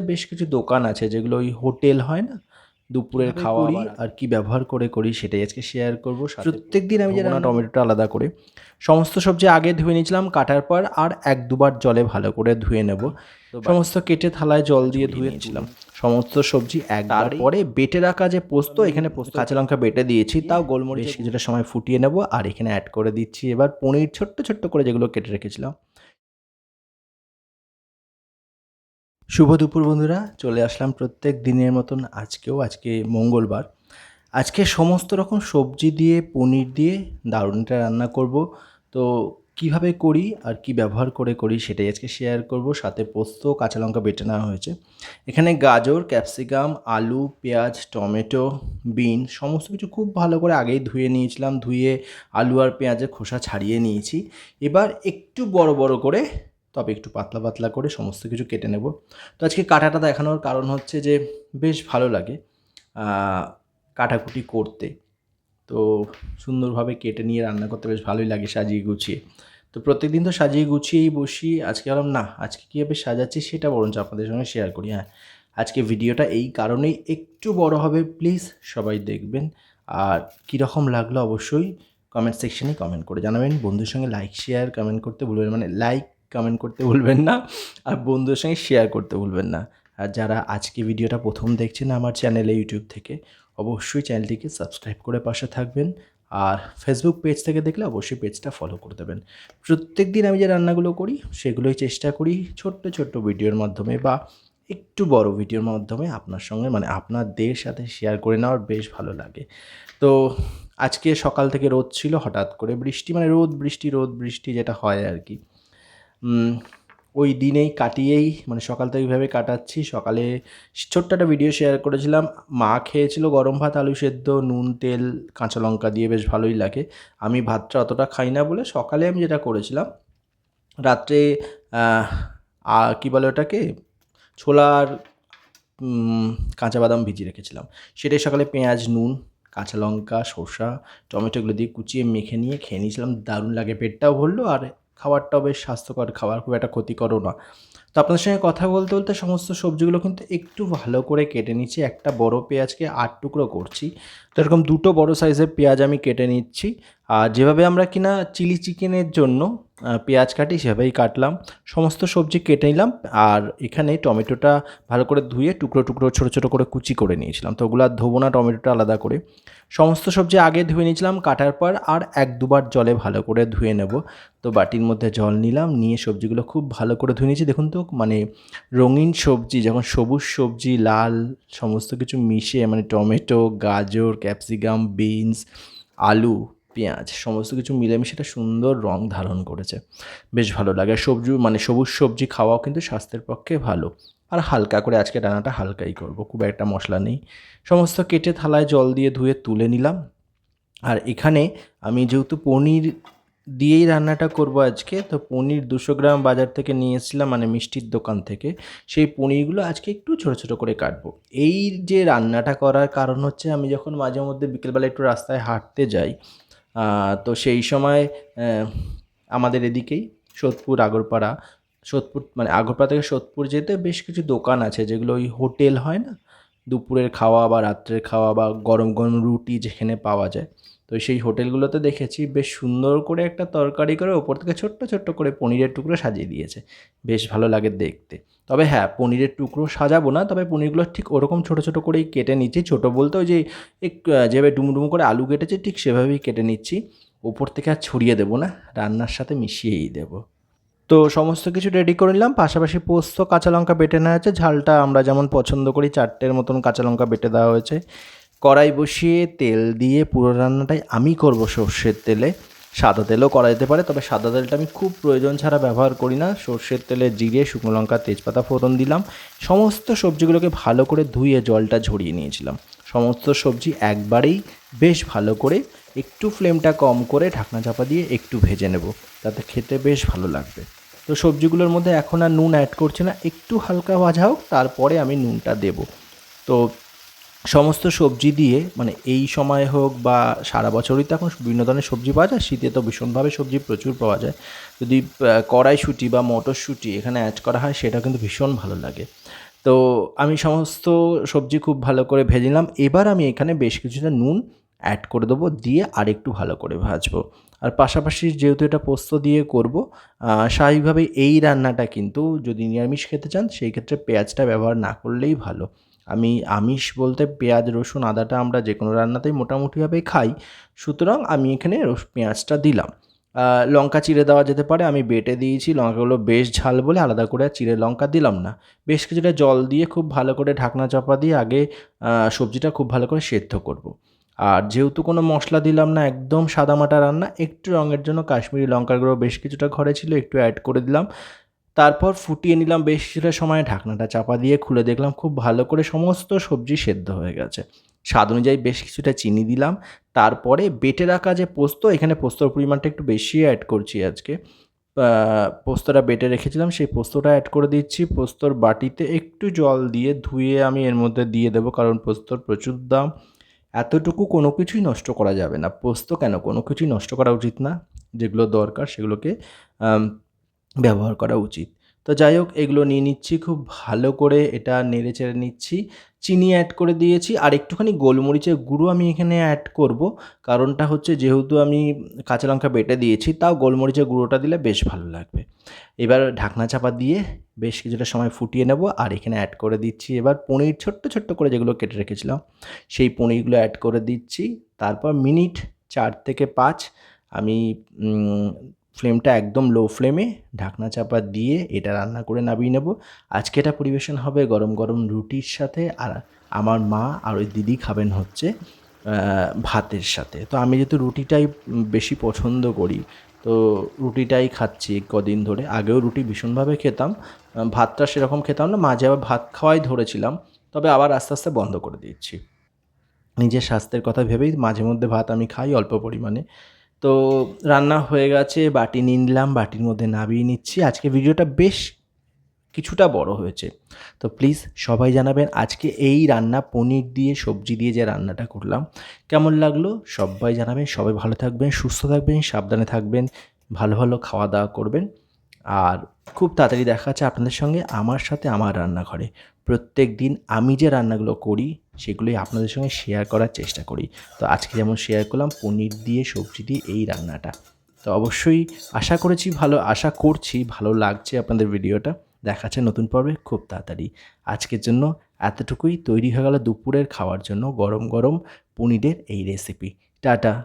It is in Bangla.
বেশ কিছু দোকান আছে যেগুলো ওই হোটেল হয় না? দুপুরের খাওয়া আর কি ব্যবহার করে করি সেটাই আজকে শেয়ার করব প্রত্যেক দিন আমি যেন টমেটোটা আলাদা করে। সমস্ত সবজি আগে ধুয়ে নিয়েছিলাম কাটার পর আর এক দুবার জলে ভালো করে ধুয়ে নেব। সমস্ত কেটে থালায় জল দিয়ে ধুয়ে নিয়েছিলাম। সমস্ত সবজি একবার পরে বেটে রাখা যে পোস্ত এখানে পোস্ত কাঁচা লঙ্কা বেটে দিয়েছি তাও গোলমরিচ কিছুটা সময় ফুটিয়ে নেব। আর এখানে অ্যাড করে দিচ্ছি এবার পনির ছোট্ট ছোট্ট করে যেগুলো কেটে রেখেছিলাম। শুভ দুপুর বন্ধুরা, চলে আসলাম প্রত্যেক দিনের মতন আজকেও, আজকে মঙ্গলবার। আজকে সমস্ত রকম সবজি দিয়ে, পনির দিয়ে দারুণটা রান্না করব। তো কীভাবে করি আর কি ব্যবহার করে করি সেটাই আজকে শেয়ার করব। সাথে পোস্ত, কাঁচা লঙ্কা বেটে নেওয়া হয়েছে। এখানে গাজর ক্যাপসিকাম আলু, পেঁয়াজ, টমেটো, বিন সমস্ত কিছু খুব ভালো করে আগেই ধুয়ে নিয়েছিলাম। ধুয়ে আলু আর পেঁয়াজের খোসা ছাড়িয়ে নিয়েছি। এবার একটু বড় বড় করে তবে একটু পাতলা পাতলা করে সমস্ত কিছু কেটে নেব। তো আজকে কাটাটা দেখানোর কারণ হচ্ছে যে, বেশ ভালো লাগে কাটাকুটি করতে। তো সুন্দরভাবে কেটে নিয়ে রান্না করতে বেশ ভালোই লাগে সাজিয়ে গুছিয়ে। তো প্রত্যেক দিন তো সাজিয়ে গুছিয়েই বসি। আজকে বললাম না, আজকে কীভাবে সাজাচ্ছি সেটা বরঞ্চ আপনাদের সঙ্গে শেয়ার করি। হ্যাঁ আজকে ভিডিওটা এই কারণেই একটু বড় হবে। প্লিজ সবাই দেখবেন। আর কীরকম লাগল অবশ্যই কমেন্ট সেকশনে কমেন্ট করে জানাবেন। বন্ধুর সঙ্গে লাইক শেয়ার কমেন্ট করতে ভুলবেন মানে লাইক কমেন্ট করতে ভুলবেন না আর বন্ধুদের সঙ্গে শেয়ার করতে ভুলবেন না। আর যারা আজকে ভিডিওটা প্রথম দেখছেন আমার চ্যানেলে ইউটিউব থেকে, অবশ্যই চ্যানেলটিকে সাবস্ক্রাইব করে পাশে থাকবেন আর ফেসবুক পেজ থেকে দেখলে অবশ্যই পেজটা ফলো করে দেবেন। প্রত্যেক দিন আমি যে রান্নাগুলো করি, সেগুলোই চেষ্টা করি ছোট্ট ছোট্ট ভিডিওর মাধ্যমে বা একটু বড় ভিডিওর মাধ্যমে আপনার সঙ্গে মানে আপনাদের সাথে শেয়ার করে নেওয়ার বেশ ভালো লাগে। তো আজকে সকাল থেকে রোদ ছিল, হঠাৎ করে বৃষ্টি মানে রোদ, বৃষ্টি রোদ, বৃষ্টি যেটা হয় আর কি। ওই দিনেই কাটিয়েই মানে সকাল থেকে এইভাবে কাটাচ্ছি। সকালে ছোট্ট একটা ভিডিও শেয়ার করেছিলাম। মা খেয়েছিল গরম ভাত, আলু সেদ্ধ, নুন, তেল, কাঁচা লঙ্কা দিয়ে বেশ ভালোই লাগে। আমি ভাতটা অতটা খাই না বলে সকালে আমি যেটা করেছিলাম, রাত্রে কী বলে ওটাকে? ছোলার কাঁচা বাদাম ভিজিয়ে রেখেছিলাম। সেটাই সকালে পেঁয়াজ, নুন, কাঁচা লঙ্কা শসা টমেটোগুলো দিয়ে কুচিয়ে মেখে নিয়ে খেয়ে নিয়েছিলাম। দারুণ লাগে, পেটটাও ভরলো আর খাবারটাও বেশ স্বাস্থ্যকর খাবার, খুব একটা ক্ষতিকরও না তো আপনাদের সঙ্গে কথা বলতে বলতে সমস্ত সবজিগুলো কিন্তু একটু ভালো করে কেটে নিচ্ছি। একটা বড় পেঁয়াজকে আট টুকরো করছি। তো এরকম দুটো বড় সাইজের পেঁয়াজ আমি কেটে নিচ্ছি। আর যেভাবে আমরা কিনা চিলি চিকেনের জন্য পেঁয়াজ কাটি সেভাবেই কাটলাম। সমস্ত সবজি কেটে নিলাম আর এখানে টমেটোটা ভালো করে ধুয়ে টুকরো টুকরো, ছোটো ছোটো করে কুচি করে নিয়েছিলাম। তো ওগুলো আর ধোবো না, টমেটোটা আলাদা করে। সমস্ত সবজি আগে ধুয়ে নিয়েছিলাম, কাটার পর আর এক দুবার জলে ভালো করে ধুয়ে নেব। তো বাটির মধ্যে জল নিলাম, নিয়ে সবজিগুলো খুব ভালো করে ধুয়ে নিয়েছি। দেখুন তো মানে রঙিন সবজি যখন সবুজ সবজি, লাল, সমস্ত কিছু মিশে মানে টমেটো, গাজর ক্যাপসিকাম, বিনস, আলু, পেঁয়াজ, সমস্ত কিছু মিলেমিশে একটা সুন্দর রং ধারণ করেছে। বেশ ভালো লাগে। সবজি মানে সবুজ সবজি খাওয়াও কিন্তু স্বাস্থ্যের পক্ষে ভালো। আর হালকা করে আজকে রান্নাটা হালকাই করব, খুব একটা মশলা নেই। সমস্ত কেটে থালায় জল দিয়ে ধুয়ে তুলে নিলাম। আর এখানে আমি যেহেতু পনির দিয়েই রান্নাটা করব আজকে। তো পনির দুশো গ্রাম বাজার থেকে নিয়ে এসেছিলাম মানে মিষ্টির দোকান থেকে। সেই পনিরগুলো আজকে একটু ছোটো ছোটো করে কাটবো। এই যে রান্নাটা করার কারণ হচ্ছে, আমি যখন মাঝে মধ্যে বিকেলবেলা একটু রাস্তায় হাঁটতে যাই তো সেই সময় আমাদের এদিকেই সোদপুর, আগরপাড়া, সোদপুর মানে আগরপাড়া থেকে সোদপুর যেতে বেশ কিছু দোকান আছে, যেগুলো ওই হোটেল হয় না? দুপুরের খাওয়া বা রাত্রের খাওয়া বা গরম গরম রুটি যেখানে পাওয়া যায়। তো সেই হোটেলগুলোতে দেখেছি বেশ সুন্দর করে একটা তরকারি করে ওপর থেকে ছোট্ট ছোট্ট করে পনিরের টুকরো সাজিয়ে দিয়েছে। বেশ ভালো লাগে দেখতে। তবে হ্যাঁ পনিরের টুকরো সাজাবো না, তবে পনিরগুলো ঠিক ওরকম ছোটো ছোটো করেই কেটে নিচ্ছি। ছোটো বলতে ওই যে যেভাবে ডুমুডুমু করে আলু কেটেছে, ঠিক সেভাবেই কেটে নিচ্ছি। ওপর থেকে আর ছড়িয়ে দেবো না, রান্নার সাথে মিশিয়েই দেবো। তো সমস্ত কিছু রেডি করে নিলাম, পাশাপাশি পোস্ত, কাঁচা লঙ্কা বেটে নেওয়া হয়েছে ঝালটা আমরা যেমন পছন্দ করি, চারটের মতন কাঁচা লঙ্কা বেটে দেওয়া হয়েছে। কড়াই বসিয়ে তেল দিয়ে পুরো রান্নাটাই আমি করব সর্ষের তেলে। সাদা তেলও করা যেতে পারে, তবে সাদা তেলটা আমি খুব প্রয়োজন ছাড়া ব্যবহার করি না। সর্ষের তেলে জিরে, শুকনো লঙ্কা, তেজপাতা ফোড়ন দিলাম। সমস্ত সবজিগুলোকে ভালো করে ধুয়ে জলটা ঝরিয়ে নিয়েছিলাম। সমস্ত সবজি একবারেই বেশ ভালো করে একটু ফ্লেমটা কম করে ঢাকনা চাপা দিয়ে একটু ভেজে নেব, তাতে খেতে বেশ ভালো লাগবে। তো সবজিগুলোর মধ্যে এখন আর নুন অ্যাড করছি না, একটু হালকা ভাজা হোক, তারপরে আমি নুনটা দেব। তো সমস্ত সবজি দিয়ে মানে এই সময় হোক বা সারা বছরই তো এখন বিভিন্ন ধরনের সবজি পাওয়া যায়, শীতে তো ভীষণভাবে সবজি প্রচুর পাওয়া যায়। যদি কড়াইশুঁটি বা মটরশুঁটি এখানে অ্যাড করা হয় সেটা কিন্তু ভীষণ ভালো লাগে। তো আমি সমস্ত সবজি খুব ভালো করে ভেজে নিলাম। এবার আমি এখানে বেশ কিছুটা নুন অ্যাড করে দেবো, দিয়ে আরেকটু ভালো করে ভাজবো। আর পাশাপাশি যেহেতু এটা পোস্ত দিয়ে করব স্বাভাবিকভাবে এই রান্নাটা কিন্তু যদি নিরামিষ খেতে চান, সেই ক্ষেত্রে পেঁয়াজটা ব্যবহার না করলেই ভালো। আমি আমিষ বলতে পেঁয়াজ, রসুন, আদাটা আমরা যে কোনো রান্নাতেই মোটামুটিভাবে খাই। সুতরাং আমি এখানে পেঁয়াজটা দিলাম। লঙ্কা চিড়ে দেওয়া যেতে পারে, আমি বেটে দিয়েছি, লঙ্কাগুলো বেশ ঝাল বলে আলাদা করে চিড়ে লঙ্কা দিলাম না। বেশ কিছুটা জল দিয়ে খুব ভালো করে ঢাকনা চাপা দিয়ে আগে সবজিটা খুব ভালো করে সেদ্ধ করব। আর যেহেতু কোনো মশলা দিলাম না, একদম সাদামাটা রান্না, একটু রঙের জন্য কাশ্মীরি লঙ্কার গুঁড়ো বেশ কিছুটা ঘরে ছিল, একটু অ্যাড করে দিলাম। তারপর ফুটিয়ে নিলাম বেশ কিছুটা সময়, ঢাকনাটা চাপা দিয়ে খুলে দেখলাম খুব ভালো করে সমস্ত সবজি সেদ্ধ হয়ে গেছে। স্বাদ অনুযায়ী বেশ কিছুটা চিনি দিলাম, তারপরে বেটে রাখা যে পোস্ত, এখানে পোস্তর পরিমাণটা একটু বেশি অ্যাড করছি আজকে। পোস্তটা বেটে রেখেছিলাম, সেই পোস্তটা অ্যাড করে দিচ্ছি, পোস্তর বাটিতে একটু জল দিয়ে ধুয়ে আমি এর মধ্যে দিয়ে দেবো, কারণ পোস্তর প্রচুর দাম। এতটুকু কোনো কিছুই নষ্ট করা যাবে না। পোস্ত কেন? কোনো কিছুই নষ্ট করা উচিত না। যেগুলো দরকার সেগুলোকে ব্যবহার করা উচিত। তো যাই হোক, এগুলো নিয়ে নিচ্ছি, খুব ভালো করে এটা নেড়ে চেড়ে নিচ্ছি। চিনি অ্যাড করে দিয়েছি, আর একটুখানি গোলমরিচের গুঁড়ো আমি এখানে অ্যাড করব। কারণটা হচ্ছে, যেহেতু আমি কাঁচা লঙ্কা বেটে দিয়েছি, তাও গোলমরিচের গুঁড়োটা দিলে বেশ ভালো লাগবে। এবার ঢাকনা চাপা দিয়ে বেশ কিছুটা সময় ফুটিয়ে নেব, আর এখানে অ্যাড করে দিচ্ছি এবার পনির, ছোট্ট ছোট্ট করে যেগুলো কেটে রেখেছিলাম। সেই পনিরগুলো অ্যাড করে দিচ্ছি। তারপর মিনিট চার থেকে পাঁচ আমি ফ্লেমটা একদম লো ফ্লেমে ঢাকনা চাপা দিয়ে এটা রান্না করে নামিয়ে নেব। আজকে এটা পরিবেশন হবে গরম গরম রুটির সাথে আর আমার মা আর ওই দিদি খাবেন হচ্ছে ভাতের সাথে। তো আমি যেহেতু রুটিটাই বেশি পছন্দ করি, তো রুটিটাই খাচ্ছি কদিন ধরে। আগেও রুটি ভীষণভাবে খেতাম ভাতটা সেরকম খেতাম না, মাঝে আবার ভাত খাওয়াই ধরেছিলাম, তবে আবার আস্তে আস্তে বন্ধ করে দিচ্ছি। নিজের স্বাস্থ্যের কথা ভেবেই মাঝে মধ্যে ভাত আমি খাই অল্প পরিমাণে। তো রান্না হয়ে গেছে, বাটি নিয়ে নিলাম, বাটির মধ্যে নামিয়ে নিচ্ছি। আজকে ভিডিওটা বেশ কিছুটা বড় হয়েছে। তো প্লিজ সবাই জানাবেন, আজকে এই রান্না পনির দিয়ে, সবজি দিয়ে যে রান্নাটা করলাম, কেমন লাগল? সবাই জানাবেন, সবাই ভালো থাকবেন, সুস্থ থাকবেন, সাবধানে থাকবেন, ভালো ভালো খাওয়া দাওয়া করবেন। আর খুব তাড়াতাড়ি দেখা যাচ্ছে আপনাদের সঙ্গে আমার সাথে আমার রান্নাঘরে। প্রত্যেক দিন আমি যে রান্নাগুলো করি, সেগুলোই আপনাদের সঙ্গে শেয়ার করার চেষ্টা করি। তো আজকে যেমন শেয়ার করলাম, পনির দিয়ে সবজি দিয়ে এই রান্নাটা। তো অবশ্যই আশা করেছি ভালো, আশা করছি ভালো লাগছে আপনাদের ভিডিওটা। দেখাচ্ছে নতুন পর্বে খুব তাড়াতাড়ি। আজকের জন্য এতটুকুই। তৈরি হয়ে গেল দুপুরের খাওয়ার জন্য গরম গরম পনিরের এই রেসিপি টাটা।